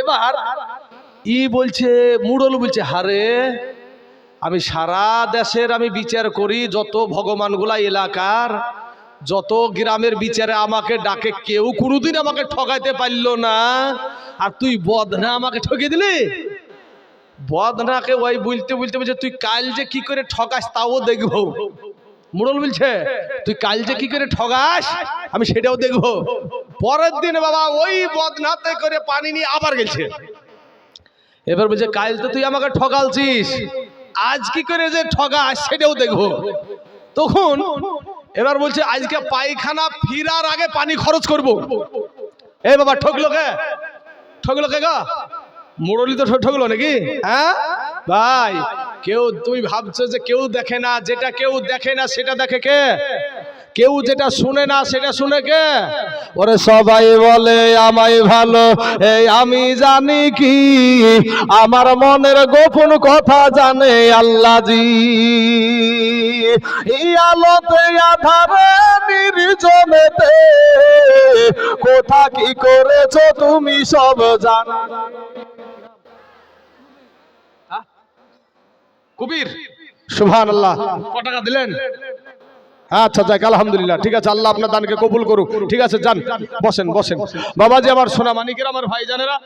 এবার ই বলছে, মুড়ল বলছে, হারে, আমি সারা দেশের আমি বিচার করি, যত ভগবানগুলা এলাকার, যত গ্রামের বিচারে আমাকে ডাকে, কেউ কোনোদিন আমাকে ঠকাইতে পারল না। আর তুই বদনা আমাকে ঠকিয়ে দিলি? বদনাকে ওই বলতে বলতে বলছে, তুই কাল যে কি করে ঠকাস তাও দেখব। মুড়ল বলছে, তুই কাল যে কি করে ঠগাস, আমি সেটাও দেখব। পরের দিন বাবা ওই বদনাতে করে পানি নিয়ে আবার গেছে। এবার বলছে কাল তো তুই আমাকে ঠকালছিস আজ কি করে যে ঠগাস সেটাও দেখব। তখন এবার বলছে, আজকে পায়খানা ফিরার আগে পানি খরচ করব। এ বাবা ঠকলো কে? ঠকলো কে গা? মুরলি তো ঠকলো নাকি? হ্যাঁ? ভাই, কেউ, তুমি ভাবছ যে কেউ দেখে না, যেটা কেউ দেখে না, সেটা দেখে কে? কেউ যেটা শুনে না, সেটা শুনে কে? ওরে সবাই বলে, আমায় ভালো এই আমি জানি কি, আমার মনের গোপন কথা জানে আল্লাহ জি এই আলোতে, আধারে, নির্জনেতে, কোথা কি করেছ তুমি সব জানো। কবির সুবহান আল্লাহ ক টাকা দিলেন? আচ্ছা যাক, আলহামদুলিল্লাহ। ঠিক আছে, আল্লাহ আপনার দানকে কবুল করুক। ঠিক আছে, যান। বসেন বসেন। বাবাজি, আমার সোনা মানিকের, আমার ভাই জানেরা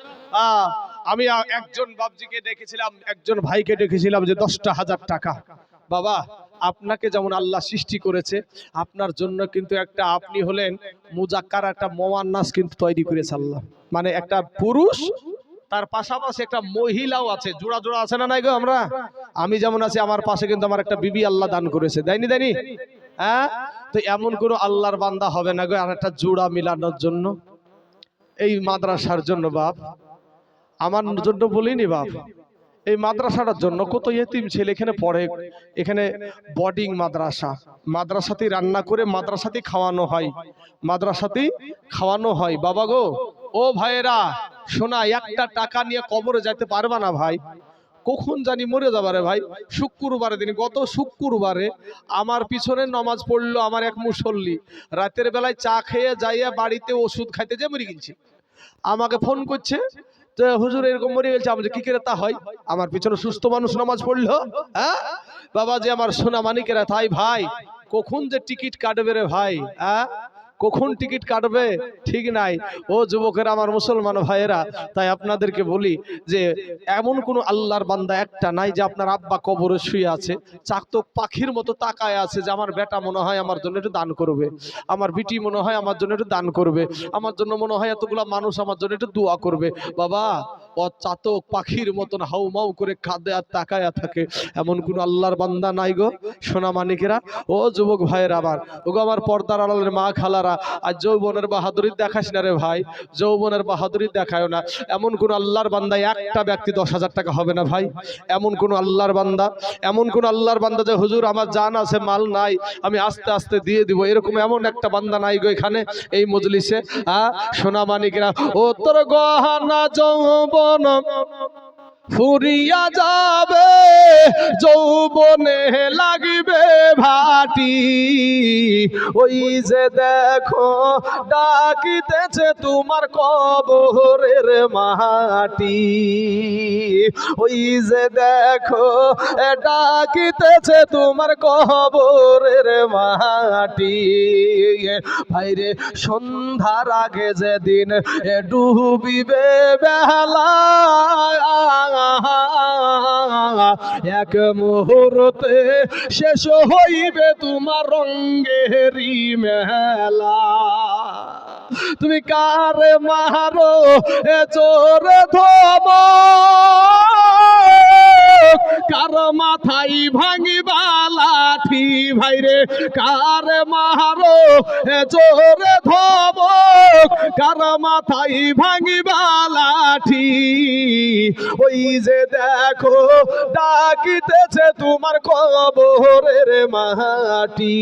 আমি একজন বাবজিকে ডেকেছিলাম একজন ভাইকে ডেকেছিলাম যে দশটা হাজার টাকা। বাবা, আপনাকে যেমন আল্লাহ সৃষ্টি করেছে, আপনার জন্য কিন্তু একটা আপনি হলেন মুজাক্কার, একটা মোয়ান্নাস কিন্তু তৈরি করেছে আল্লাহ। মানে একটা পুরুষ, তার পাশাপাশি একটা মহিলাও আছে। জোড়া জোড়া আছে না নাই গো আমরা? আমি যেমন আছি, আমার পাশে কিন্তু আমার একটা বিবি আল্লাহ দান করেছে। দেয়নি দেয়নি? হ্যাঁ? তো এমন কোনো আল্লাহর বান্দা হবে না গো, আর একটা জোড়া মিলানোর জন্য। এই মাদ্রাসার জন্য বাপ। আমার জন্য বলিনি বাপ। এই মাদ্রাসাটার জন্য কত এতিম ছেলে এখানে পড়ে। এখানে বডিং মাদ্রাসা। মাদ্রাসাতেই রান্না করে মাদ্রাসাতেই খাওয়ানো হয়। মাদ্রাসাতেই খাওয়ানো হয়। বাবা গো, ও ভাইয়েরা, শোনা, একটা টাকা নিয়ে কবরে যাইতে পারবা না ভাই। কখন জানি মরে যাবারে ভাই? শুক্রবারে দিন গত শুক্রবারে আমার পিছনে নমাজ পড়ল আমার এক মুসল্লি। রাতের বেলায় চা খেয়ে যাইয়া বাড়িতে ওষুধ খাইতে যে মরে গেছে। আমাকে ফোন করছে তো হুজুর এরকম মরে গেছে আমি বলছি, কি করে তা হয়? আমার পিছনে সুস্থ মানুষ নামাজ পড়ল হ্যাঁ? বাবা যে আমার সোনা মানিকেরা তাই ভাই কখন যে টিকিট কাটবে রে ভাই হ্যাঁ? কখন টিকিট কাটবে? ঠিক নাই। ও যুবকেরা আমার মুসলমান ভাইয়েরা, তাই আপনাদেরকে বলি যে এমন কোনো আল্লাহর বান্দা একটা নাই যে আপনার আব্বা কবরে শুয়ে আছে, চাকতক পাখির মতো তাকায় আছে যে আমার বেটা মনে হয় আমার জন্য একটু দান করবে, আমার বিটি মনে হয় আমার জন্য একটু দান করবে, আমার জন্য মনে হয় এতগুলা মানুষ আমার জন্য একটু দোয়া করবে। বাবা চাতক পাখির মতন হাউ মাউ করে কাঁদে আর তাকায়া থাকে। এমন কোনো আল্লাহর বান্দা নাই গো, সোনা মানিকেরা। ও যুবক ভাইয়ের আমার ওগো আমার পর্দার আড়ালের মা খালারা, আর যৌবনের বাহাদুরি দেখাস না রে ভাই, যৌবনের বাহাদুরি দেখায় না। এমন কোন আল্লাহর বান্দা একটা ব্যক্তি দশ হাজার টাকা হবে না ভাই? এমন কোন আল্লাহর বান্দা, এমন কোন আল্লাহর বান্দা যে হুজুর আমার জান আছে, মাল নাই, আমি আস্তে আস্তে দিয়ে দিব। এরকম এমন একটা বান্দা নাই গো এখানে, এই মজলিসে হ্যাঁ সোনা মানিকেরা। ও তোর গহনা যৌবন ফুরিয়া যাবে যৌবনে লাগিবে। ভাটি, ওই যে দেখো ডাকিতেছে তোমার কবরের মাটি। ওই যে দেখো ডাকিতেছে তোমার কবরের মাটি। ভাইরে, সন্ধ্যার আগে যেদিন ডুবিবে বেলা এক মুহূর্তে শেষ হইবে তোমার রঙ্গেরি মেলা। তুমি কার মারো এ চোর ধম কার মাথাই ভাঙিবা লাঠি? ভাইরে, কার মারো এ চোর ধব কার মাথাই ভাঙিবা লাঠি? ওই যে দেখো, ডাকিতেছে তোমার কবরের মাটি।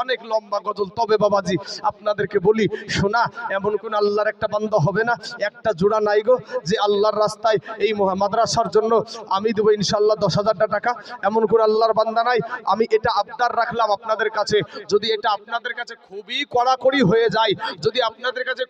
অনেক লম্বা গজল। তবে বাবাজি, আপনাদেরকে বলি, শোনা, এমন কোন আল্লাহর একটা বান্দা হবে না। একটা জোড়া নাই গো, যে আল্লাহর রাস্তায় এই মাদ্রাসার জন্য আমি দেবো ইনশাল্লাহ দশ হাজারটা টাকা। এমন কোন আল্লাহর বান্দা নাই। আমি এটা আবদার রাখলাম আপনাদের কাছে। যদি এটা আপনাদের কাছে খুবই কড়াকড়ি হয়ে যায়, যদি আপনাদের কাছে